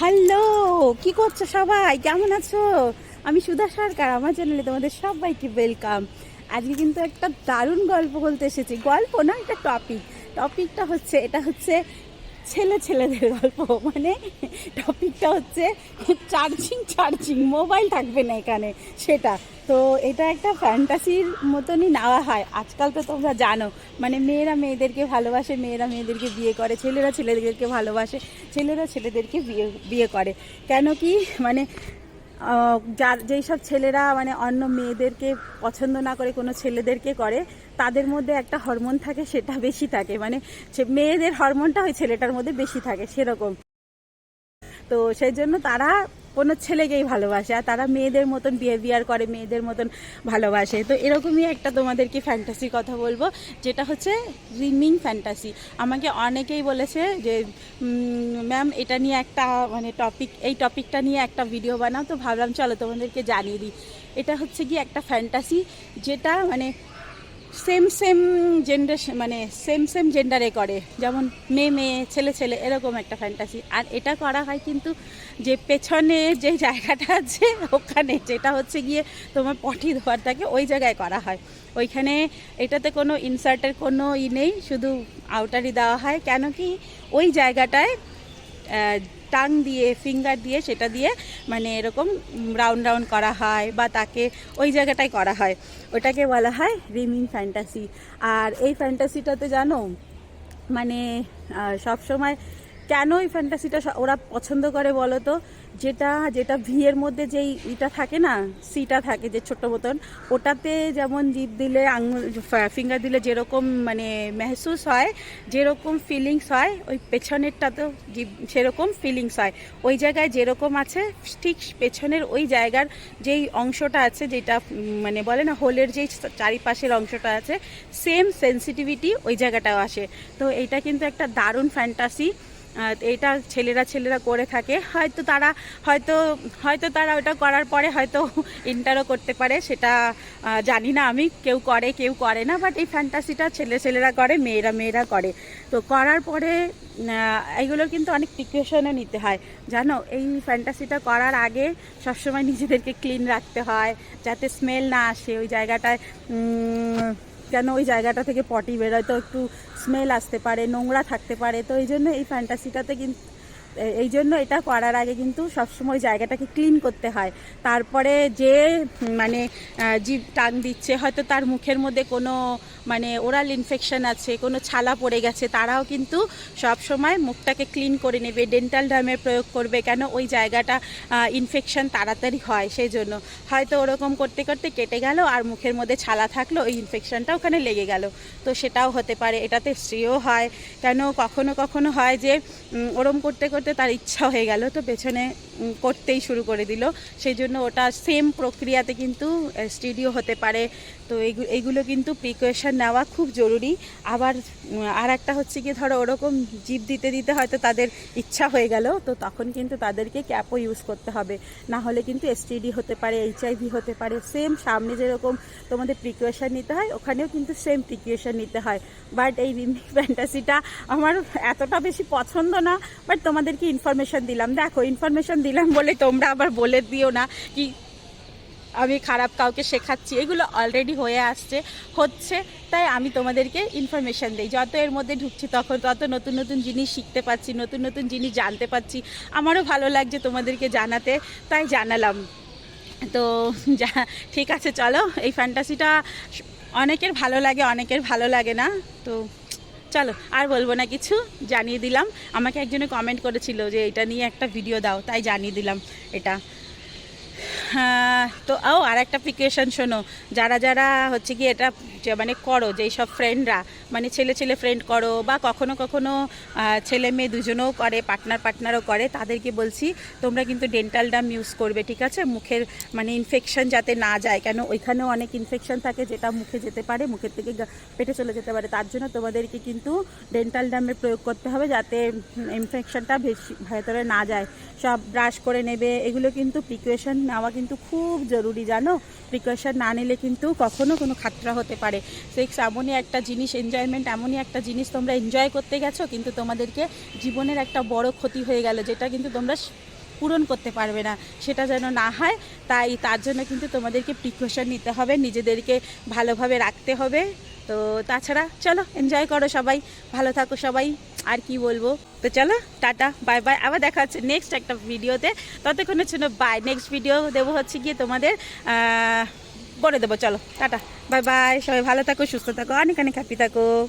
Hello কি করছ সবাই? কেমন আছো? আমি সুধা সরকার, আমার চ্যানেলে তোমাদের সবাইকে ওয়েলকাম আজকে কিন্তু একটা দারুণ গল্প বলতে এসেছি। গল্প না, একটা টপিক টপিকটা হচ্ছে, এটা হচ্ছে ছেলে ছেলেদের গল্প। মানে টপিকটা হচ্ছে চার্জিং চার্জিং মোবাইল থাকবে না এখানে, সেটা। তো এটা একটা ফ্যান্টাসির মতনই নেওয়া হয়। আজকাল তো তোমরা জানো মানে মেয়েরা মেয়েদেরকে ভালোবাসে, মেয়েরা মেয়েদেরকে বিয়ে করে, ছেলেরা ছেলেদেরকে ভালোবাসে, ছেলেরা ছেলেদেরকে বিয়ে বিয়ে করে। কেন কি মানে যার যেই সব ছেলেরা মানে অন্য মেয়েদেরকে পছন্দ না করে, কোনো ছেলেদেরকে করে, তাদের মধ্যে একটা হরমোন থাকে, সেটা বেশি থাকে। মানে মেয়েদের হরমোনটা ওই ছেলেটার মধ্যে বেশি থাকে, সেরকম। তো সেই জন্য তারা কোনো ছেলেকেই ভালোবাসে আর তারা মেয়েদের মতন বিহেভিয়ার করে, মেয়েদের মতন ভালোবাসে। তো এরকমই একটা তোমাদেরকে ফ্যান্টাসির কথা বলব, যেটা হচ্ছে রিমিং ফ্যান্টাসি আমাকে অনেকেই বলেছে যে ম্যাম এটা নিয়ে একটা মানে টপিক এই টপিকটা নিয়ে একটা ভিডিও বানাও। তো ভাবলাম, চলো তোমাদেরকে জানিয়ে দিই। এটা হচ্ছে কি একটা ফ্যান্টাসি যেটা মানে সেম সেম জেন্ডার মানে সেম সেম জেন্ডারে করে। যেমন মেয়ে মেয়ে, ছেলে ছেলে, এরকম একটা ফ্যান্টাসি আর এটা করা হয় কিন্তু যে পেছনে যে জায়গাটা আছে, ওখানে। যেটা হচ্ছে গিয়ে তোমার পটি ধোয়ার থাকে ওই জায়গায় করা হয়। ওইখানে এটাতে কোনো ইনসার্টের কোনো ই নেই, শুধু আউটারই দেওয়া হয়। কেন কি ওই জায়গাটায় টাং দিয়ে ফিঙ্গার দিয়ে সেটা দিয়ে মানে এরকম রাউন্ড রাউন্ড করা হয় বা তাকে ওই জায়গাটায় করা হয়। ওটাকে বলা হয় রিমিং ফ্যান্টাসি আর এই ফ্যান্টাসিটাতে জানো মানে সব সময় কেন এই ফ্যান্টাসিটা ওরা পছন্দ করে বলো তো যেটা যেটা ভিয়ের মধ্যে যেই ইটা থাকে না সিটা থাকে যে ছোট মতন, ওটাতে যেমন জিভ দিলে, আঙুল ফিঙ্গার দিলে যেরকম মানে মেহসুস হয়, যেরকম ফিলিংস হয়, ওই পেছনেরটাতেও জিভ সেরকম ফিলিংস হয়। ওই জায়গায় যেরকম আছে, ঠিক পেছনের ওই জায়গার যেই অংশটা আছে, যেটা মানে বলে না, হোলের যেই চারিপাশের অংশটা আছে সেম সেন্সিটিভিটি ওই জায়গাটাও আসে। তো এইটা কিন্তু একটা দারুণ ফ্যান্টাসি এটা ছেলেরা ছেলেরা করে থাকে। হয়তো তারা হয়তো হয়তো তারা ওটা করার পরে হয়তো ইন্টারও করতে পারে সেটা জানি না আমি কেউ করে কেউ করে না বাট এই ফ্যান্টাসিটা ছেলে ছেলেরা করে মেয়েরা মেয়েরা করে। তো করার পরে আহ, এইগুলোর কিন্তু অনেক প্রিকশনও নিতে হয়। জানো এই ফ্যান্টাসিটা করার আগে সবসময় নিজেদেরকে ক্লিন রাখতে হয় যাতে স্মেল না আসে ওই জায়গাটায়। কেন ওই জায়গাটা থেকে পটি বেরোয়? তো একটু স্মেল আসতে পারে, নোংরা থাকতে পারে। তো এই জন্য এই ফ্যান্টাসিটাতে কিন্তু এই জন্য এটা করার আগে কিন্তু সবসময় জায়গাটাকে ক্লিন করতে হয়। তারপরে যে মানে জীব টান দিচ্ছে, হয়তো তার মুখের মধ্যে কোনো মানে ওরাল ইনফেকশন আছে, কোনো ছালা পড়ে গেছে, তারাও কিন্তু সব সময় মুখটাকে ক্লিন করে নেবে ডেন্টাল ডামের প্রয়োগ করবে, কেন ওই জায়গাটা ইনফেকশন তাড়াতাড়ি হয়, সেই জন্য। হয়তো ওরকম করতে করতে কেটে গেল, আর মুখের মধ্যে ছালা থাকল, ওই ইনফেকশনটা ওখানে লেগে গেল। তো সেটাও হতে পারে, এটাতে স্ত্রীও হয়। কেন কখনো কখনো হয় যে ওরম করতে করতে তার ইচ্ছা হয়ে গেল। তো পেছনে করতেই শুরু করে দিল। সেই জন্য ওটা সেম প্রক্রিয়াতে কিন্তু স্টুডিও হতে পারে। তো এইগু- এইগুলো কিন্তু প্রিকশন নেওয়া খুব জরুরি। আবার আর একটা হচ্ছে কি ধরো ওরকম জিপ দিতে দিতে হয়তো তাদের ইচ্ছা হয়ে গেল, তো তখন কিন্তু তাদেরকে ক্যাপও ইউজ করতে হবে। না হলে কিন্তু এসটিডি হতে পারে এইচআইভি হতে পারে সেম সামনে যেরকম তোমাদের প্রিকশন নিতে হয়, ওখানেও কিন্তু সেম প্রিকশন নিতে হয়। বাট এই রিমিক ফ্যান্টাসিটা আমার এতটা বেশি পছন্দ না বাট তোমাদেরকে ইনফরমেশন দিলাম। দেখো ইনফরমেশন দিলাম বলে তোমরা আবার বলে দিও না কি আমি খারাপ কাউকে শেখাচ্ছি। এগুলো অলরেডি হয়ে আসছে। হচ্ছে, তাই আমি তোমাদেরকে ইনফরমেশান দিই। যত এর মধ্যে ঢুকছি তখন তত নতুন নতুন জিনিস শিখতে পাচ্ছি নতুন নতুন জিনিস জানতে পাচ্ছি আমারও ভালো লাগছে তোমাদেরকে জানাতে, তাই জানালাম। তো যা, ঠিক আছে, চলো। এই ফ্যান্টাসিটা অনেকের ভালো লাগে, অনেকের ভালো লাগে না। তো চলো, আর বলব না কিছু, জানিয়ে দিলাম। আমাকে একজনে কমেন্ট করেছিল যে এটা নিয়ে একটা ভিডিও দাও, তাই জানিয়ে দিলাম এটা। তো, ও আর একটা প্রিকেশন শোনো, যারা যারা হচ্ছে কি এটা মানে করো যেই সব ফ্রেন্ডরা মানে ছেলে ছেলে ফ্রেন্ড করো বা কখনো কখনো ছেলে মেয়ে দুজনেও করে পার্টনার পার্টনারও করে, তাদেরকে বলছি, তোমরা কিন্তু ডেন্টাল ডাম ইউজ করবে, ঠিক আছে? মুখের মানে ইনফেকশন যাতে না যায়। কেন ওইখানেও অনেক ইনফেকশন থাকে যেটা মুখে যেতে পারে, মুখের থেকে পেটে চলে যেতে পারে। তার জন্য তোমাদেরকে কিন্তু ডেন্টাল ডামের প্রয়োগ করতে হবে যাতে ইনফেকশনটা বেশি ভেতরে না যায়। সব ব্রাশ করে নেবে, এগুলো কিন্তু প্রিকশন নেওয়া কিন্তু খুব জরুরি, জানো? প্রিকশন না নিলে কিন্তু কখনো কোনো খাতরা হতে পারে পারে সেক্স এমনই একটা জিনিস এনজয়মেন্ট এমনই একটা জিনিস তোমরা এনজয় করতে গেছো, কিন্তু তোমাদেরকে জীবনের একটা বড় ক্ষতি হয়ে গেল, যেটা কিন্তু তোমরা পূরণ করতে পারবে না। সেটা যেন না হয়, তাই তার জন্য কিন্তু তোমাদেরকে প্রিকশন নিতে হবে, নিজেদেরকে ভালোভাবে রাখতে হবে। তো তাছাড়া চলো এনজয় করো সবাই, ভালো থাকো সবাই, আর কি বলব? তো চলো, টাটা বাই বাই আবার দেখা হচ্ছে নেক্সট একটা ভিডিওতে। ততক্ষণের জন্য বাই নেক্সট ভিডিও দেবো হচ্ছে গিয়ে তোমাদের বলে দেবো, চলো, টাটা। বাই বাই সবাই ভালো থাকো, সুস্থ থাকো, অনেক অনেক হ্যাপি থাকো।